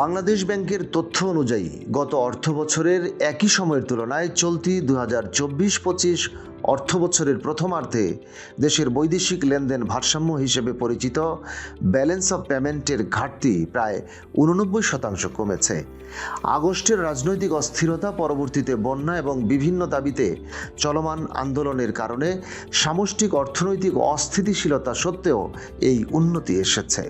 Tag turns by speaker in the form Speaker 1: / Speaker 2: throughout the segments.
Speaker 1: বাংলাদেশ ব্যাংকের তথ্য অনুযায়ী, গত অর্থ বছরের একই সময়ের তুলনায় চলতি দু হাজার চব্বিশ পঁচিশ অর্থ বছরের প্রথমার্ধে দেশের বৈদেশিক লেনদেন ভারসাম্য হিসেবে পরিচিত ব্যালেন্স অফ পেমেন্টের ঘাটতি প্রায় উননব্বই শতাংশ কমেছে। আগস্টের রাজনৈতিক অস্থিরতা, পরবর্তীতে বন্যা এবং বিভিন্ন দাবিতে চলমান আন্দোলনের কারণে সামষ্টিক অর্থনৈতিক অস্থিতিশীলতা সত্ত্বেও এই উন্নতি এসেছে।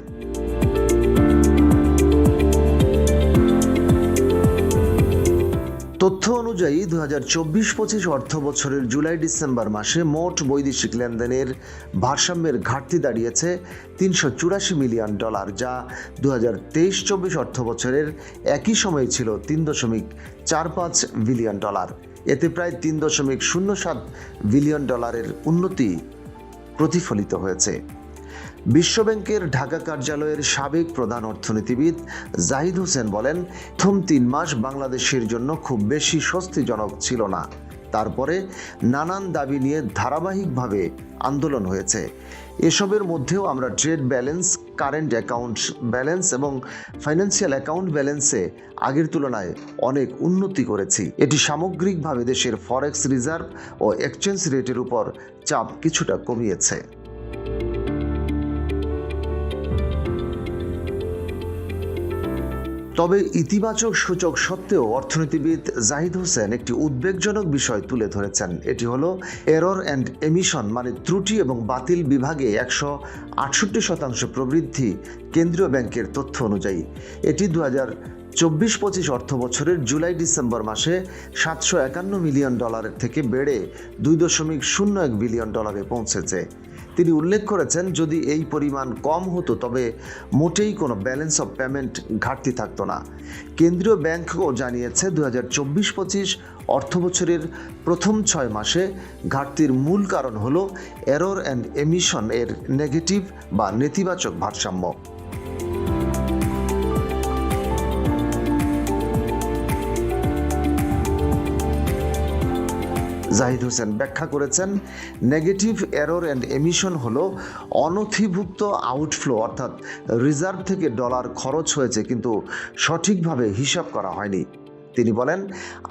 Speaker 1: তথ্য অনুযায়ী দু হাজার চব্বিশ পঁচিশ অর্থ বছরের জুলাই ডিসেম্বর মাসে মোট বৈদেশিক লেনদেনের ভারসাম্যের ঘাটতি দাঁড়িয়েছে তিনশো চুরাশি মিলিয়ন ডলার, যা দু হাজার তেইশ চব্বিশ অর্থ বছরের একই সময়ে ছিল তিন দশমিক চার পাঁচ বিলিয়ন ডলার। এতে প্রায় তিন দশমিক শূন্য সাত বিলিয়ন ডলারের উন্নতি প্রতিফলিত হয়েছে। বিশ্বব্যাংকের ঢাকা কার্যালয়ের সাবেক প্রধান অর্থনীতিবিদ জাহিদ হোসেন বলেন, প্রথম তিন মাস বাংলাদেশের জন্য খুব বেশি স্বস্তিজনক ছিল না। তারপরে নানান দাবি নিয়ে ধারাবাহিকভাবে আন্দোলন হয়েছে। এসবের মধ্যেও আমরা trade balance, current account balance এবং ফাইন্যান্সিয়াল অ্যাকাউন্ট ব্যালেন্সে আগের তুলনায় অনেক উন্নতি করেছি। এটি সামগ্রিকভাবে দেশের ফরেক্স রিজার্ভ ও এক্সচেঞ্জ রেটের উপর চাপ কিছুটা কমিয়েছে। তবে ইতিবাচক সূচক সত্ত্বেও অর্থনীতিবিদ জাহিদ হোসেন একটি উদ্বেগজনক বিষয় তুলে ধরেছেন। এটি হলো এরর অ্যান্ড এমিশন মানে ত্রুটি এবং বাতিল বিভাগে একশো আটষট্টি শতাংশ প্রবৃদ্ধি কেন্দ্রীয় ব্যাংকের তথ্য অনুযায়ী। এটি দু হাজার চব্বিশ পঁচিশ অর্থ বছরের জুলাই ডিসেম্বর মাসে সাতশো একান্ন মিলিয়ন ডলারের থেকে বেড়ে দুই দশমিক শূন্য এক বিলিয়ন ডলারে পৌঁছেছে। তিনি উল্লেখ করেছেন, যদি এই পরিমাণ কম হতো, তবে মোটেই কোনো ব্যালেন্স অফ পেমেন্ট ঘাটতি থাকতো না। কেন্দ্রীয় ব্যাংকও জানিয়েছে দু হাজার চব্বিশ পঁচিশ অর্থ বছরের প্রথম ছয় মাসে ঘাটতির মূল কারণ হল এরর অ্যান্ড এমিশন এর নেগেটিভ বা নেতিবাচক ভারসাম্য। জাহিদ হোসেন ব্যাখ্যা করেছেন নেগেটিভ এরর অ্যান্ড এমিশন হলো অনথিভুক্ত আউটফ্লো অর্থাৎ রিজার্ভ থেকে ডলার খরচ হয়েছে, কিন্তু সঠিকভাবে হিসাব করা হয়নি। তিনি বলেন,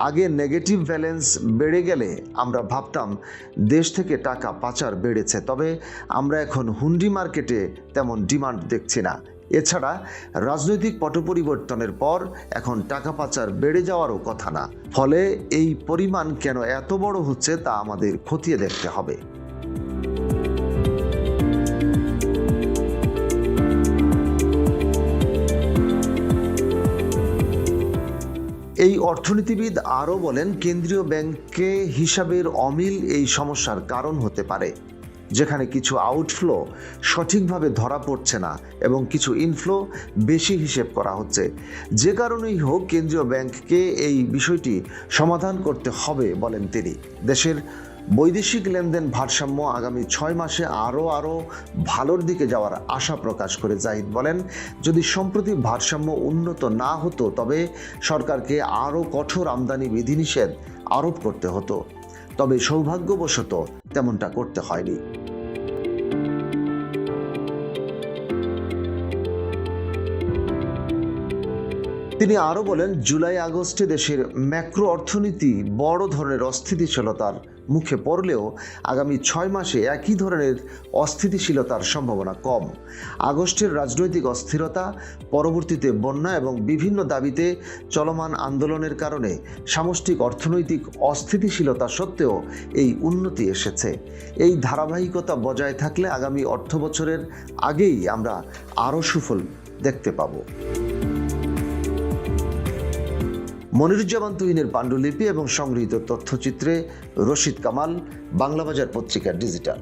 Speaker 1: আগে নেগেটিভ ব্যালেন্স বেড়ে গেলে আমরা ভাবতাম দেশ থেকে টাকা পাচার বেড়েছে, তবে আমরা এখন হুন্ডি মার্কেটে তেমন ডিমান্ড দেখছি না। এছাড়া রাজনৈতিক পট পরিবর্তনের পর এখন টাকা পাচার বেড়ে যাওয়ারও কথা না। ফলে এই পরিমাণ কেন এত বড় হচ্ছে তা আমাদের খতিয়ে দেখতে হবে। এই অর্থনীতিবিদ আরও বলেন, কেন্দ্রীয় ব্যাংকে হিসাবের অমিল এই সমস্যার কারণ হতে পারে। যেখানে কিছু আউটফ্লো সঠিকভাবে ধরা পড়ছে না এবং কিছু ইনফ্লো বেশি হিসেব করা হচ্ছে। যে কারণেই হোক কেন্দ্রীয় ব্যাংককে এই বিষয়টি সমাধান করতে হবে বলেন তিনি। দেশের বৈদেশিক লেনদেন ভারসাম্য আগামী ছয় মাসে আরও আরও ভালোর দিকে যাওয়ার আশা প্রকাশ করে জাহিদ বলেন, যদি সম্প্রতি ভারসাম্য উন্নত না হতো তবে সরকারকে আরও কঠোর আমদানি বিধিনিষেধ আরোপ করতে হতো। তবে সৌভাগ্যবশত তেমনটা করতে হয়নি। তিনি আরও বলেন, জুলাই আগস্টে দেশের ম্যাক্রো অর্থনীতি বড় ধরনের অস্থিতিশীলতার মুখে পড়লেও আগামী ছয় মাসে একই ধরনের অস্থিতিশীলতার সম্ভাবনা কম। আগস্টের রাজনৈতিক অস্থিরতা, পরবর্তীতে বন্যা এবং বিভিন্ন দাবিতে চলমান আন্দোলনের কারণে সামষ্টিক অর্থনৈতিক অস্থিতিশীলতা সত্ত্বেও এই উন্নতি এসেছে। এই ধারাবাহিকতা বজায় থাকলে আগামী অর্থ বছরের আগেই আমরা আরও সুফল দেখতে পাবো। মনিরুজ্জামান তুহিনের পাণ্ডুলিপি এবং সংগৃহীত তথ্যচিত্রে রশিদ কামাল বাংলাবাজার পত্রিকা ডিজিটাল।